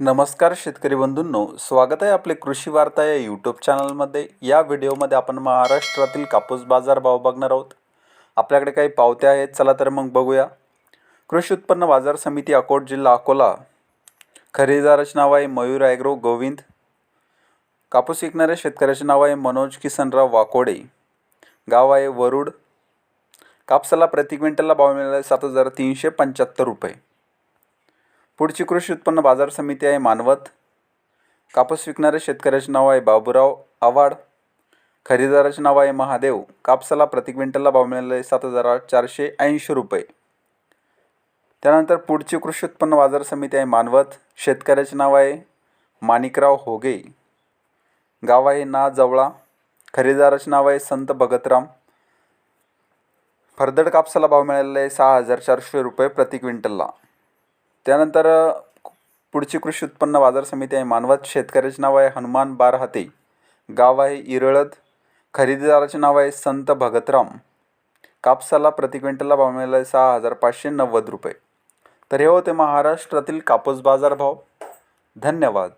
नमस्कार शेतकरी बंधूंनो स्वागत आहे आपले कृषी वार्ता या यूट्यूब चॅनलमध्ये या व्हिडिओमध्ये आपण महाराष्ट्रातील कापूस बाजार भाव बघणार आहोत. आपल्याकडे काही पावत्या आहेत चला तर मग बघूया. कृषी उत्पन्न बाजार समिती अकोट जिल्हा अकोला. खरेदीदाराचे नाव आहे मयूर ॲग्रो गोविंद. कापूस विकणाऱ्या शेतकऱ्याचे नाव आहे मनोज किसनराव वाकोडे. गाव आहे वरुड. कापसाला प्रति क्विंटलला भाव मिळाला आहे सात हजार तीनशे पंच्याहत्तर रुपये. पुढची कृषी उत्पन्न बाजार समिती आहे मानवत. कापूस विकणाऱ्या शेतकऱ्याचे नाव आहे बाबूराव आव्हाड. खरेदीदाराचे नाव आहे महादेव. कापसाला प्रति क्विंटलला भाव मिळाला आहे सात हजार चारशे ऐंशी रुपये. त्यानंतर पुढची कृषी उत्पन्न बाजार समिती आहे मानवत. शेतकऱ्याचे नाव आहे माणिकराव होगे. गाव आहे ना जवळा. खरेदीदाराचे नाव आहे संत भगतराम. फरदड कापसाला भाव मिळालेला आहे सहा हजार चारशे रुपये प्रति क्विंटलला. त्यानंतर पुढची कृषी उत्पन्न बाजार समिती आहे मानवत शेतकऱ्याचे नाव आहे हनुमान बारहाते गाव आहे इरळद खरेदीदाराचे नाव आहे संत भगतराम कापसाला प्रति क्विंटलला भाव मिळाला आहे सहा हजार पाचशे नव्वद रुपये. तर हे होते महाराष्ट्रातील कापूस बाजारभाव. धन्यवाद.